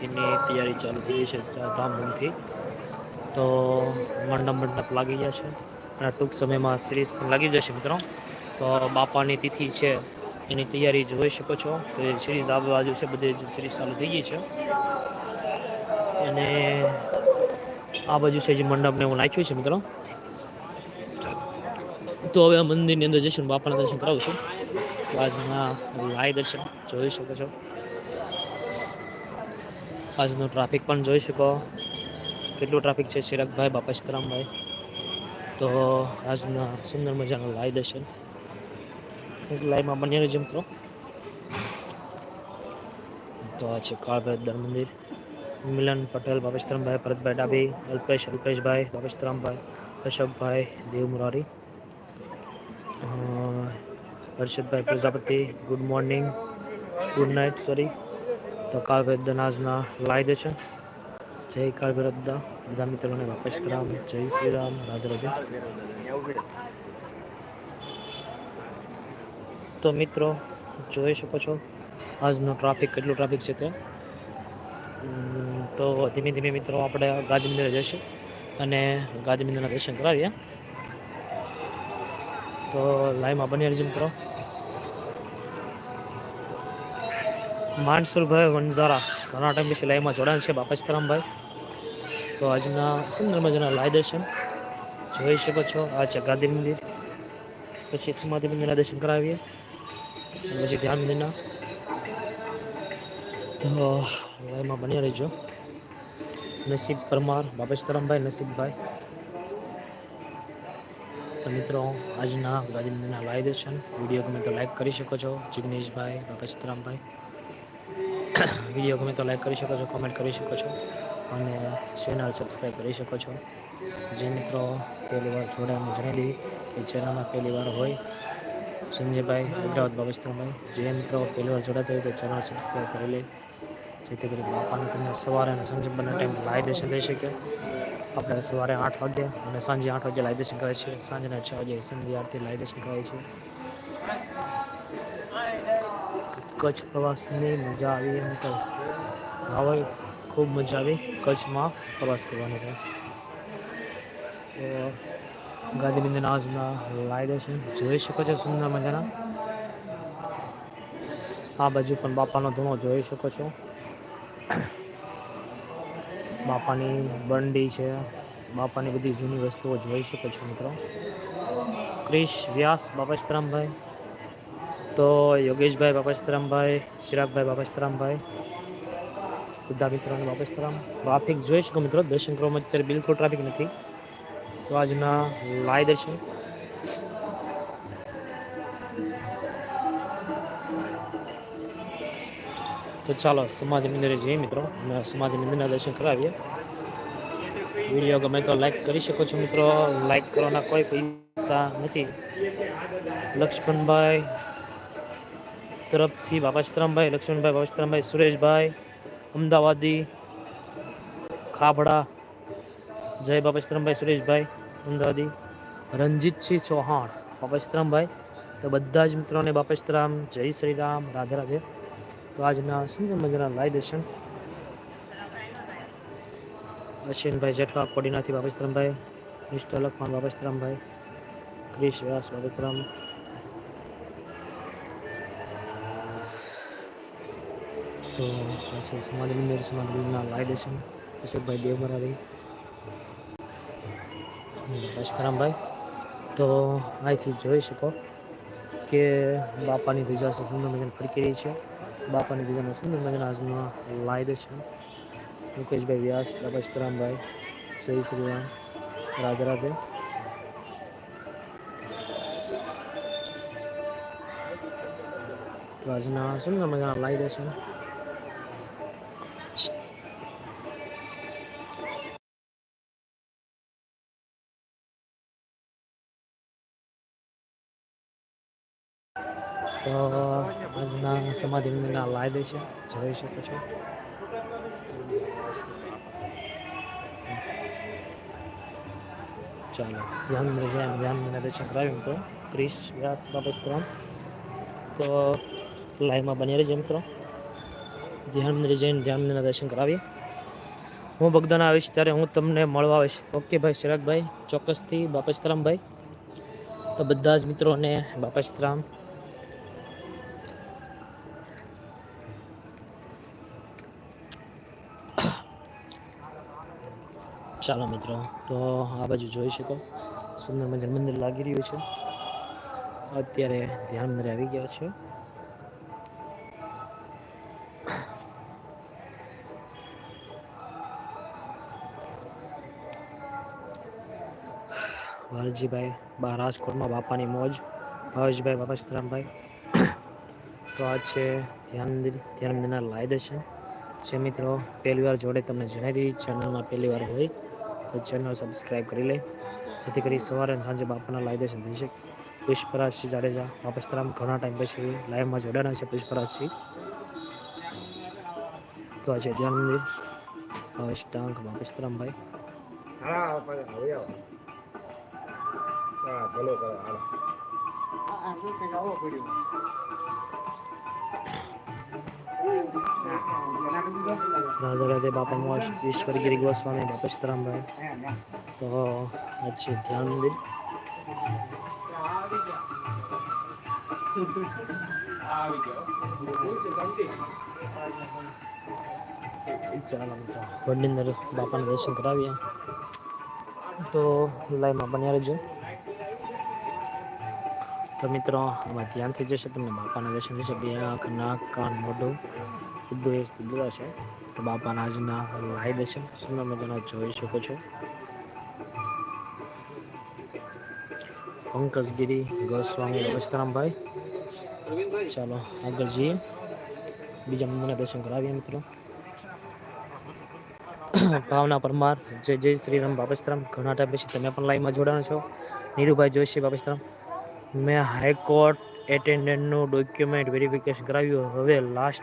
તિથિની તૈયારી ચાલુ થઈ છે ધામધૂમથી. તો મંડપ મંડપ લાગી ગયા છે. અને ટૂંક સમયમાં સિરીઝ પણ લાગી જશે મિત્રો. તો બાપાની તિથિ છે, એની તૈયારી જોઈ શકો છો. તો એ સિરીઝ આ બાજુ છે, બધી સિરીઝ ચાલુ થઈ ગઈ છે. અને આ બાજુ છે જે મંડપને હું નાખ્યું છે મિત્રો. તો હવે આ મંદિરની અંદર જઈશું બાપાના દર્શન કરાવું છું આજના લાઈ દર્શન જોઈ શકો છો. આજનો ટ્રાફિક પણ જોઈ શકો. કેટલું ટ્રાફિક છે ચિરાગભાઈ બાપા સીતરામભાઈ તો આજના સુંદર મજાનો લાઈ દર્શન લાઈમાં બન્યા રહેજો કરો તો આ છે કાળભાઈ દર મંદિર. મિલન પટેલ બાપેશ્વરમભાઈ ભરતભાઈ ડાબી અલ્પેશ, અલ્પેશભાઈ બાપેશ્વરમભાઈ અશોકભાઈ Dev Murari Harshadbhai Prajapati good morning good night sorry તો કાળભૈર દનાજના લાઈ દેશે જય કાળભૈર બધા બધા મિત્રોને બાપેશ્વરામ જય શ્રી રામ. રાધે રાધે. તો મિત્રો, જોઈ શકો છો, આજનો ટ્રાફિક કેટલું ટ્રાફિક છે તે? તો ધીમે ધીમે મિત્રો આપણે ગાંધી જઈશું અને ગાંધી દર્શન કરાવીએ. તો લાઈવમાં બની રહેજો મિત્રો. માનસુરભાઈ વંજારા ઘણા ટાઈમ પછી લાઈવમાં જોડાણ છે બાપા સીતારામભાઈ તો આજના સુંદર મજાના લાઈ દર્શન જોઈ શકો છો આ છે ગાંધી મંદિર પછી સમાધિ મંદિરના દર્શન કરાવીએ પછી ધ્યાન મંદિરના તો લાઈવમાં બન્યા રહેજો નસીબ પરમાર બાપેશ તરમભાઈ નસીબભાઈ તો મિત્રો આજના ગાંધી મંદિરના લાઈવ દર્શન વીડિયો ગમે તો લાઈક કરી શકો છો જિગ્નેશભાઈ બાપેશ તરમભાઈ વીડિયો ગમે તો લાઈક કરી શકો છો કોમેન્ટ કરી શકો છો અને ચેનલ સબસ્ક્રાઈબ કરી શકો છો. જે મિત્રો પહેલી વાર જોડાઈને જણાવી કે ચેનલમાં પહેલી વાર હોય સંજયભાઈ હૈદરાબાદ બાબસ્તરભાઈ જે મિત્રો પહેલી વાર જોડાતા હોય તો ચેનલ સબસ્ક્રાઈબ કરી લે. જેથી કરી બાપાને તમને સવારે અને સંજય બંને ટાઈમ લાઈ દર્શન થઈ શકે. આપણે સવારે આઠ વાગે અને સાંજે આઠ વાગે લાઈ દર્શન કરે છે. સાંજના છ વાગે સંધ્યા આરતી લાઈવ દર્શન કરાય છે. કચ્છ પ્રવાસની મજા આવી એમ તો હવે ખૂબ મજા આવી કચ્છમાં પ્રવાસ કરવાની થાય તો ગાંધી મંદિરના આજના લાયદો છે જોઈ શકો છો સુંદર મજાના. આ બાજુ પણ બાપાનો ધૂણો જોઈ શકો છો. બાપાની બંડી છે. બાપાની બધી જૂની વસ્તુઓ જોઈ શકો છો મિત્રો. ક્રિશ વ્યાસ બાપાશ્રામભાઈ તો યોગેશભાઈ બાપાશ્રામભાઈ ચિરાગભાઈ બાપાશ્રામભાઈ બધા મિત્રોને બાપાશ્રામ ટ્રાફિક જોઈ શકો મિત્રો, દર્શન કરવામાં અત્યારે બિલકુલ ટ્રાફિક નથી. તો આજના લાય દર્શન. તો ચાલો, સમાધિ મંદિરે જઈએ મિત્રો. અમે સમાધિ મંદિરના દર્શન કરાવીએ. વીડિયો ગમે તો લાઈક કરી શકો છો મિત્રો. લાઈક કરવાના કોઈ પૈસા નથી. લક્ષ્મણભાઈ તરફથી બાપાશ્રામભાઈ લક્ષ્મણભાઈ બાપાશ્રામભાઈ સુરેશભાઈ, અમદાવાદી ખાભડા જય બાપાશ્રામભાઈ સુરેશભાઈ, અમદાવાદી, રણજીતસિંહ ચૌહાણ બાપાશ્રામભાઈ તો બધા જ મિત્રોને બાપાશ્રામ જય શ્રી રામ રાધે રાધે. તો આજના સુંદર મજાના લાઈ દર્શન. અશ્વિનભાઈ જેઠવા કોડીનાથી બાપસ્તરામભાઈ મિસ્ટર લખવાણ બાપસ્તરામભાઈ ક્રિશ વ્યાસ બાપસ્તરામ તો પાછળ સમાધિ મંદિર, સમાધિ મંદિરના લાઈ દર્શન. અશોકભાઈ દેવમરારી. અસ્તરામભાઈ તો અહીંથી જોઈ શકો કે બાપાની ધજા સુંદર મજાની ફરકી રહી છે. બાપાની બીજાના સુંદર મજાના આજના લાઈ દર્શન. મુકેશભાઈ વ્યાસ બાબા સીતરામભાઈ જય શ્રી રામ. રાધે રાધે. તો આજના સુંદર મજાના લાઈ દર્શન. તો આજના સમાધિ મંદિરના લાઈ છે. જોઈ શકો છો. ચાલો, ધ્યાન મંદિર ધ્યાન મને દર્શન કરાવ્યું તો. ક્રિશ વ્યાસ બાબત ત્રણ. તો લાઈવમાં બની રહેજો મિત્રો ધ્યાન મંદિરે જઈને ધ્યાન મંદિરના દર્શન કરાવીએ. હું ભગદાન આવીશ ત્યારે હું તમને મળવા આવીશ. ઓકે ભાઈ શિરાગભાઈ ચોક્કસથી બાપસ્તરામભાઈ તો બધા જ મિત્રોને બાપસ્તરામ ચાલો મિત્રો, તો આ બાજુ જોઈ શકો. સુંદર મજાનું મંદિર લાગી રહ્યું છે. અત્યારે ધ્યાન મંદિરે આવી ગયા છે. વાલજીભાઈ બા રાજકોટમાં બાપાની મોજ. ભાવેશભાઈ, બાપા સીતારામભાઈ. તો આ છે ધ્યાન મંદિર. ધ્યાન મંદિરના લાય દર્શન જે મિત્રો પહેલી વાર જોડે તમને જણાવી દીધી. ચેનલમાં પહેલી વાર હોય તો ચેનલ સબસ્ક્રાઈબ કરી લે જેથી કરી સવારે અને સાંજે બાપાના લાય દર્શન થઈ શકે પુષ્પરાજસિંહ જાડેજા બાપા સીતારામ ઘણા ટાઈમ પછી લાઈવમાં જોડાના છે પુષ્પરાજસિંહ તો આજે છે ધ્યાન મંદિર અષ્ટાંગ બાપા સીતારામભાઈ હા ભલો કરો રાધે રાધે બાપા મોશ ઈશ્વરગીરી ગોસ્વામી, બાપા સીતારામભાઈ. તો આ છે ધ્યાન મંદિર. વડની અંદર બાપાના દર્શન કરાવીએ તો લાઈવમાં બન્યા રહેજો. તો મિત્રો આમાં ધ્યાનથી જશે તમને બાપાના દર્શન થશે બે આંખ, નાક, કાન, મોઢું, બધું એ છે. તો બાપાના આજના લાઈ દર્શન, સુંદર મજાના જોઈ શકો છો. પંકજગીરી, ગોસ્વામી વસ્તરામભાઈ ચાલો, આગળ જઈએ. બીજા મંદિરના દર્શન કરાવીએ મિત્રો. ભાવના પરમાર, જય જય શ્રીરામ બાપસ્તરામ ઘણા ટાઈમ પછી તમે પણ લાઈવમાં જોડાણ છો. નીરુભાઈ જોશી બાપસ્તરામ મેં હાઈકોર્ટ એટેન્ડન્ટનું ડોક્યુમેન્ટ વેરિફિકેશન કરાવ્યું. હવે લાસ્ટ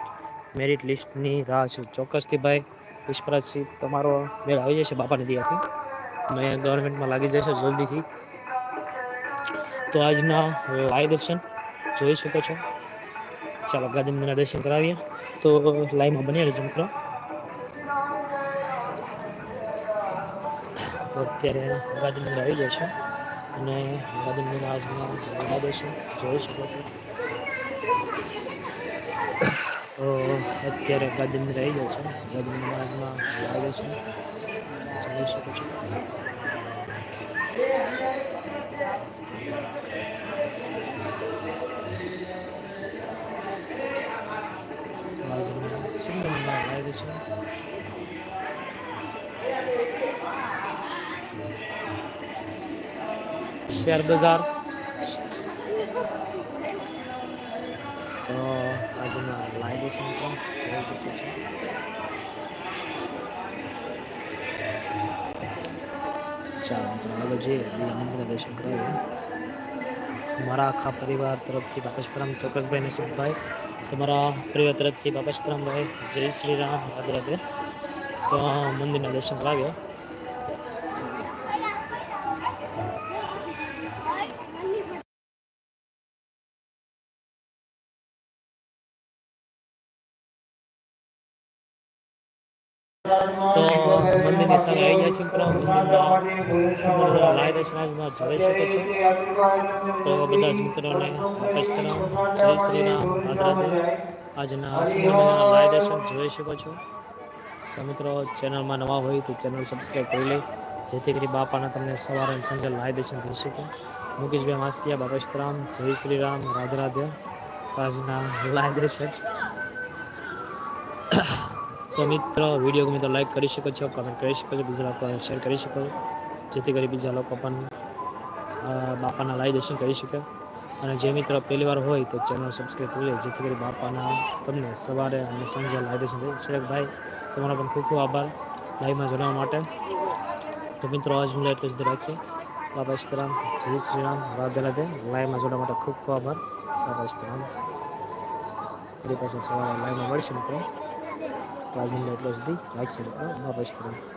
મેરિટ લિસ્ટની રાહ છે. ચોક્કસથી ભાઈ વિશ્વરાજસિંહ તમારો મેળ આવી જશે બાપાની દિયાથી. મેં ગવર્મેન્ટમાં લાગી જશે જલ્દીથી. તો આજના લાઈવ દર્શન જોઈ શકો છો. ચાલો ગાંધીમંદિરના દર્શન કરાવીએ. તો લાઈવમાં બની રહેજો મિત્રો. તો અત્યારે ગાંધીમંદિર આવી જશે અને ગાંધી આજના લાઈવ જોઈ શકો છો તો અત્યારે ગાંધી રહી જશે આજના લાઈવ દર્શન જોઈ શકો છો સુંદરમાં લાગે છે. શેર બજાર. તો આજના છે મિત્રો જોઈ શકો છો. ચાલો, મિત્રો દર્શન કરાવીએ. મારા આખા પરિવાર તરફથી બાપસ્તરામ ચોક્કસભાઈ નસીબભાઈ, તમારા પરિવાર તરફથી બાપસ્તરામભાઈ જય શ્રી રામ રાધે રાધે તો મંદિરના દર્શન કરાવ્યો તો મંદિરની સામે આવી ગયા મિત્રો. મંદિરના લાય દર્શનાજના જોઈ શકો છો. તો બધા જ મિત્રોને કસ્તરામ જય શ્રી રામ રાધે આજના સુંદરના લાય દર્શન જોઈ શકો છો. તો મિત્રો, ચેનલમાં નવા હોય તો ચેનલ સબસ્ક્રાઈબ કરી લે. જેથી કરી બાપાના તમને સવારે સાંજે લાય દર્શન થઈ શકે. મુકેશભાઈ માસિયા બાપસ્તરામ જય શ્રી રામ રાધે આજના લાય દર્શન. તો મિત્રો વીડિયો ગમે તો લાઈક કરી શકો છો કમેન્ટ કરી શકો છો, બીજા લોકો શેર કરી શકો જેથી કરી બીજા લોકો પણ બાપાના લાઈવ દર્શન કરી શકે. અને જે મિત્રો પહેલીવાર હોય તો ચેનલ સબસ્ક્રાઈબ કરી લે, જેથી કરી બાપાના તમને સવારે અને સાંજે લાઈ દર્શન કરી શિરકભાઈ તમારો પણ ખૂબ ખૂબ આભાર લાઈવમાં જોડાવા માટે. તો મિત્રો, આજ હું એટલું જ રાખીએ. બાબા સીતારામ જય શ્રી રામ, રાધે રાધે. લાઈવમાં જોડવા માટે ખૂબ ખૂબ આભાર. બાબા સીતારામ ફરી પાસે સવારે લાઈવમાં મળશે મિત્રો. તો આજનો એટલો સુધી રાખીએ મિત્રો બાબા સીતારામ